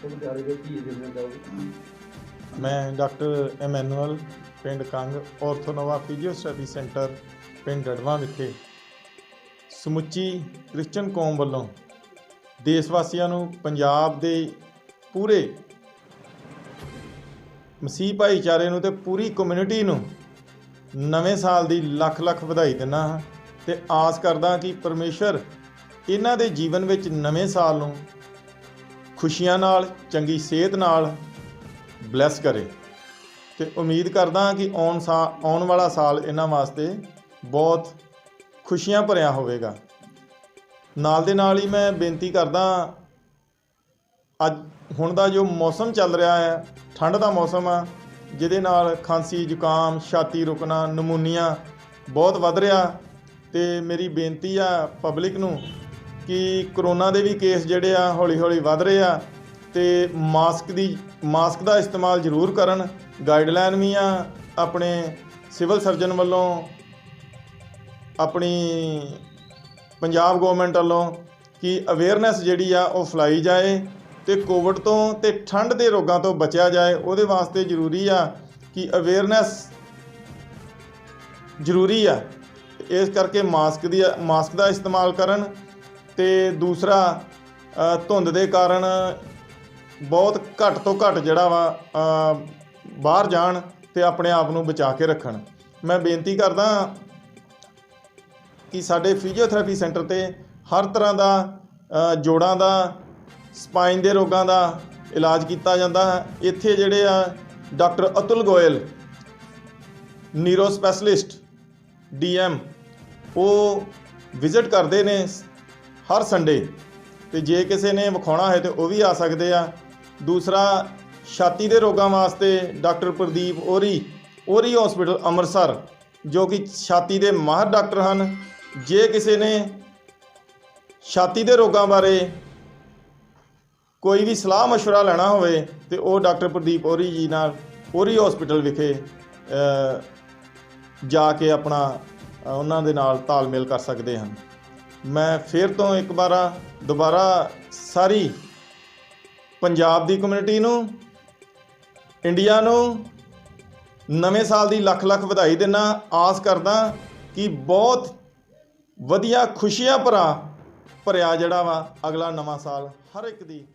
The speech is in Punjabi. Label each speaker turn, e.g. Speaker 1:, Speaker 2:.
Speaker 1: ਸ਼ੁਭ ਦਿਹਾੜੇ ਦੇ ਕੀ ਦੇਣਾ ਚਾਹੋਗੇ
Speaker 2: ਮੈਂ ਡਾਕਟਰ ਐਮੈਨੂਅਲ ਪਿੰਡ ਕੰਗ ਔਰਥੋਨੋਵਾ ਫਿਜ਼ੀਓਥੈਰੇਪੀ ਸੈਂਟਰ ਪਿੰਡ ਡੜਵਾ ਵਿਖੇ ਸਮੁੱਚੀ ਕ੍ਰਿਸਚਨ ਕੌਮ ਵੱਲੋਂ ਦੇਸ਼ ਵਾਸੀਆਂ ਨੂੰ ਪੰਜਾਬ ਦੇ ਪੂਰੇ ਮਸੀਹ ਭਾਈਚਾਰੇ ਨੂੰ ਤੇ ਪੂਰੀ ਕਮਿਊਨਿਟੀ ਨੂੰ ਨਵੇਂ ਸਾਲ ਦੀ ਲੱਖ ਲੱਖ ਵਧਾਈ ਦਿੰਦਾ ਹਾਂ ਤੇ ਆਸ ਕਰਦਾ ਕਿ ਪਰਮੇਸ਼ਰ ਇਹਨਾਂ ਦੇ ਜੀਵਨ ਵਿੱਚ ਨਵੇਂ ਸਾਲ ਨੂੰ ਖੁਸ਼ੀਆਂ ਨਾਲ, ਚੰਗੀ ਸਿਹਤ ਨਾਲ ਬਲੈਸ ਕਰੇ। ਤੇ ਉਮੀਦ ਕਰਦਾ ਕਿ ਆਉਣ ਸਾ, ਆਉਣ ਵਾਲਾ ਸਾਲ ਇਹਨਾਂ ਵਾਸਤੇ ਬਹੁਤ ਖੁਸ਼ੀਆਂ ਭਰਿਆ ਹੋਵੇਗਾ। ਨਾਲ ਦੇ ਨਾਲ ਹੀ ਮੈਂ ਬੇਨਤੀ ਕਰਦਾ ਅੱਜ ਹੁਣ ਦਾ ਜੋ ਮੌਸਮ ਚੱਲ ਰਿਹਾ ਹੈ, ਠੰਡ ਦਾ ਮੌਸਮ ਆ, ਜਿਹਦੇ ਨਾਲ ਖਾਂਸੀ, ਜ਼ੁਕਾਮ, ਛਾਤੀ ਰੁਕਣਾ, ਨਮੂਨੀਆ ਬਹੁਤ ਵੱਧ ਰਿਹਾ। ਤੇ ਮੇਰੀ ਬੇਨਤੀ ਆ ਪਬਲਿਕ ਨੂੰ ਕਿ ਕਰੋਨਾ ਦੇ ਵੀ ਕੇਸ ਜਿਹੜੇ ਆ ਹੌਲੀ ਹੌਲੀ ਵੱਧ ਰਹੇ ਆ ਤੇ ਮਾਸਕ ਦੀ, ਮਾਸਕ ਦਾ ਇਸਤੇਮਾਲ ਜ਼ਰੂਰ ਕਰਨ। ਗਾਈਡਲਾਈਨ ਵੀ ਆ ਆਪਣੇ ਸਿਵਲ ਸਰਜਨ ਵੱਲੋਂ, ਆਪਣੀ ਪੰਜਾਬ ਗਵਰਨਮੈਂਟ ਵੱਲੋਂ ਕਿ ਅਵੇਅਰਨੈਸ ਜਿਹੜੀ ਆ ਉਹ ਫਲਾਈ ਜਾਏ ਤੇ ਕੋਵਿਡ ਤੋਂ ਤੇ ਠੰਡ ਦੇ ਰੋਗਾਂ ਤੋਂ ਬਚਿਆ ਜਾਏ, ਉਹਦੇ ਵਾਸਤੇ ਜ਼ਰੂਰੀ ਆ ਕਿ ਅਵੇਅਰਨੈਸ ਜ਼ਰੂਰੀ ਆ। ਇਸ ਕਰਕੇ ਮਾਸਕ ਦੀ, ਮਾਸਕ ਦਾ ਇਸਤੇਮਾਲ ਕਰਨ ਤੇ ਦੂਸਰਾ ਧੁੰਦ ਦੇ ਕਾਰਨ ਬਹੁਤ ਘੱਟ ਤੋਂ ਘੱਟ ਜਿਹੜਾ ਵਾ ਬਾਹਰ ਜਾਣ ਤੇ ਆਪਣੇ ਆਪ ਨੂੰ ਬਚਾ ਕੇ ਰੱਖਣ। ਮੈਂ ਬੇਨਤੀ ਕਰਦਾ ਕਿ ਸਾਡੇ ਫਿਜ਼ੀਓਥੈਰੇਪੀ ਸੈਂਟਰ ਤੇ ਹਰ ਤਰ੍ਹਾਂ ਦਾ ਜੋੜਾਂ ਦਾ ਸਪਾਈਨ ਦੇ ਰੋਗਾਂ ਦਾ ਇਲਾਜ ਕੀਤਾ ਜਾਂਦਾ ਹੈ। ਇੱਥੇ ਜਿਹੜੇ ਆ, doctor Atul Goyal neuro specialist DM ਉਹ ਵਿਜ਼ਿਟ ਕਰਦੇ ਨੇ ਹਰ ਸੰਡੇ ਤੇ ਜੇ ਕਿਸੇ ਨੇ ਵਿਖਾਉਣਾ ਹੈ ਤੇ ਉਹ ਵੀ ਆ ਸਕਦੇ ਆ ਦੂਸਰਾ ਛਾਤੀ ਦੇ ਰੋਗਾਂ ਵਾਸਤੇ ਡਾਕਟਰ ਪ੍ਰਦੀਪ ਔਰੀ ਔਰੀ ਹਸਪੀਟਲ ਅੰਮ੍ਰਿਤਸਰ ਜੋ ਕਿ ਛਾਤੀ ਦੇ ਮਾਹਰ ਡਾਕਟਰ ਹਨ ਜੇ ਕਿਸੇ ਨੇ ਛਾਤੀ ਦੇ ਰੋਗਾਂ ਬਾਰੇ ਕੋਈ ਵੀ ਸਲਾਹ مشورہ ਲੈਣਾ ਹੋਵੇ ਤੇ ਉਹ ਡਾਕਟਰ ਪ੍ਰਦੀਪ ਔਰੀ ਜੀ ਨਾਲ ਔਰੀ ਹਸਪੀਟਲ ਵਿਖੇ ਅ, ਜਾ ਕੇ ਆਪਣਾ ਅ, ਉਹਨਾਂ ਦੇ ਨਾਲ ਤਾਲਮੇਲ ਕਰ ਸਕਦੇ ਹਨ ਮੈਂ ਫਿਰ ਤੋਂ ਇੱਕ ਵਾਰਾ ਦੁਬਾਰਾ ਸਾਰੀ ਪੰਜਾਬ ਦੀ ਕਮਿਊਨਿਟੀ ਨੂੰ ਇੰਡੀਆ ਨੂੰ ਨਵੇਂ ਸਾਲ ਦੀ ਲੱਖ ਲੱਖ ਵਧਾਈ ਦਿੰਦਾ ਆਸ ਕਰਦਾ ਕਿ ਬਹੁਤ ਵਧੀਆ ਖੁਸ਼ੀਆਂ ਭਰਾ ਭਰਿਆ ਜਿਹੜਾ ਵਾ ਅਗਲਾ ਨਵਾਂ ਸਾਲ ਹਰ ਇੱਕ ਦੀ